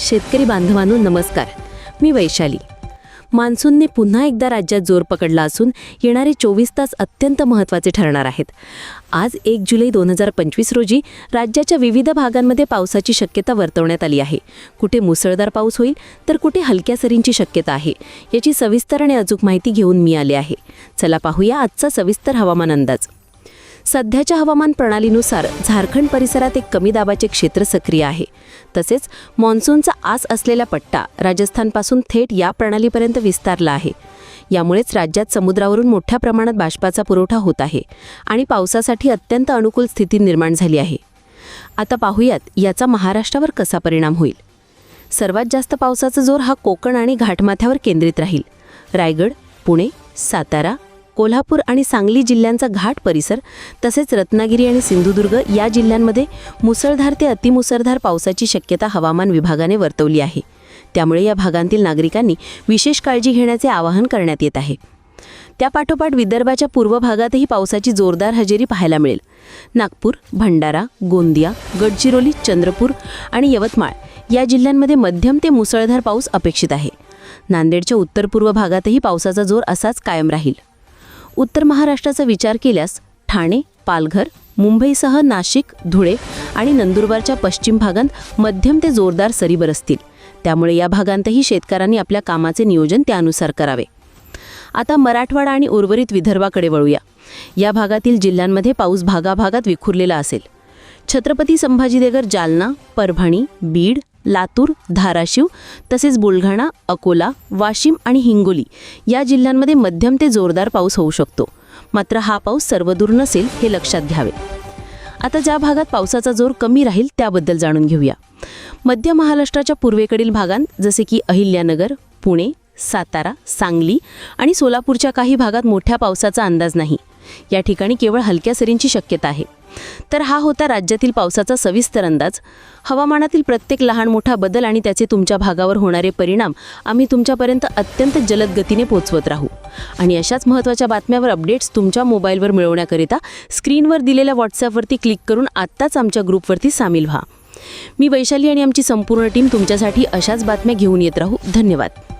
शेतकरी बांधवांनो नमस्कार. मी वैशाली. मान्सूनने पुन्हा एकदा राज्यात जोर पकडला असून येणारे चोवीस तास अत्यंत महत्त्वाचे ठरणार आहेत. आज एक जुलै दोन हजार पंचवीस रोजी राज्याच्या विविध भागांमध्ये पावसाची शक्यता वर्तवण्यात आली आहे. कुठे मुसळधार पाऊस होईल तर कुठे हलक्या सरींची शक्यता आहे याची सविस्तर आणि अचूक माहिती घेऊन मी आले आहे. चला पाहूया आजचा सविस्तर हवामान अंदाज. सध्याच्या हवामान प्रणालीनुसार झारखंड परिसरात एक कमी दाबाचे क्षेत्र सक्रिय आहे. तसेच मान्सूनचा आस असलेला पट्टा राजस्थानपासून थेट या प्रणालीपर्यंत विस्तारला आहे. यामुळेच राज्यात समुद्रावरून मोठ्या प्रमाणात बाष्पाचा पुरवठा होत आहे आणि पावसासाठी अत्यंत अनुकूल स्थिती निर्माण झाली आहे. आता पाहूयात याचा महाराष्ट्रावर कसा परिणाम होईल? सर्वात जास्त पावसाचा जोर हा कोकण आणि घाटमाथ्यावर केंद्रित राहील. रायगड पुणे सातारा कोल्हापूर आणि सांगली जिल्ह्यांचा घाट परिसर तसेच रत्नागिरी आणि सिंधुदुर्ग या जिल्ह्यांमध्ये मुसळधार ते अतिमुसळधार पावसाची शक्यता हवामान विभागाने वर्तवली आहे. त्यामुळे या भागांतील नागरिकांनी विशेष काळजी घेण्याचे आवाहन करण्यात येत आहे. त्यापाठोपाठ विदर्भाच्या पूर्व भागातही पावसाची जोरदार हजेरी पाहायला मिळेल. नागपूर भंडारा गोंदिया गडचिरोली चंद्रपूर आणि यवतमाळ या जिल्ह्यांमध्ये मध्यम ते मुसळधार पाऊस अपेक्षित आहे. नांदेडच्या उत्तर पूर्व भागातही पावसाचा जोर असाच कायम राहील. उत्तर महाराष्ट्राचा विचार केल्यास ठाणे पालघर मुंबईसह नाशिक धुळे आणि नंदुरबारच्या पश्चिम भागांत मध्यम ते जोरदार सरी बरसतील. त्यामुळे या भागांतही शेतकऱ्यांनी आपल्या कामाचे नियोजन त्यानुसार करावे. आता मराठवाडा आणि उर्वरित विदर्भाकडे वळूया. या भागातील जिल्ह्यांमध्ये पाऊस भागाभागात विखुरलेला असेल. छत्रपती संभाजीनगर जालना परभणी बीड लातूर धाराशिव तसेच बुलढाणा अकोला वाशिम आणि हिंगोली या जिल्ह्यांमध्ये मध्यम ते जोरदार पाऊस होऊ शकतो. मात्र हा पाऊस सर्वदूर नसेल हे लक्षात घ्यावे. आता ज्या भागात पावसाचा जोर कमी राहील त्याबद्दल जाणून घेऊया. मध्य महाराष्ट्राच्या पूर्वेकडील भागांत जसे की अहिल्यानगर पुणे सातारा सांगली आणि सोलापूरच्या काही भागात मोठ्या पावसाचा अंदाज नाही. या ठिकाणी केवळ हलक्या सरींची शक्यता आहे. तर हा होता राज्यातील पावसाचा सविस्तर अंदाज. हवामानातील प्रत्येक लहान मोठा बदल आणि त्याचे तुमच्या भागावर होणारे परिणाम आम्ही तुमच्यापर्यंत अत्यंत जलद गतीने पोहोचवत राहू. आणि अशाच महत्त्वाच्या बातम्यावर अपडेट्स तुमच्या मोबाईलवर मिळवण्याकरिता स्क्रीनवर दिलेल्या व्हॉट्सॲपवरती क्लिक करून आत्ताच आमच्या ग्रुपवरती सामील व्हा. मी वैशाली आणि आमची संपूर्ण टीम तुमच्यासाठी अशाच बातम्या घेऊन येत राहू. धन्यवाद.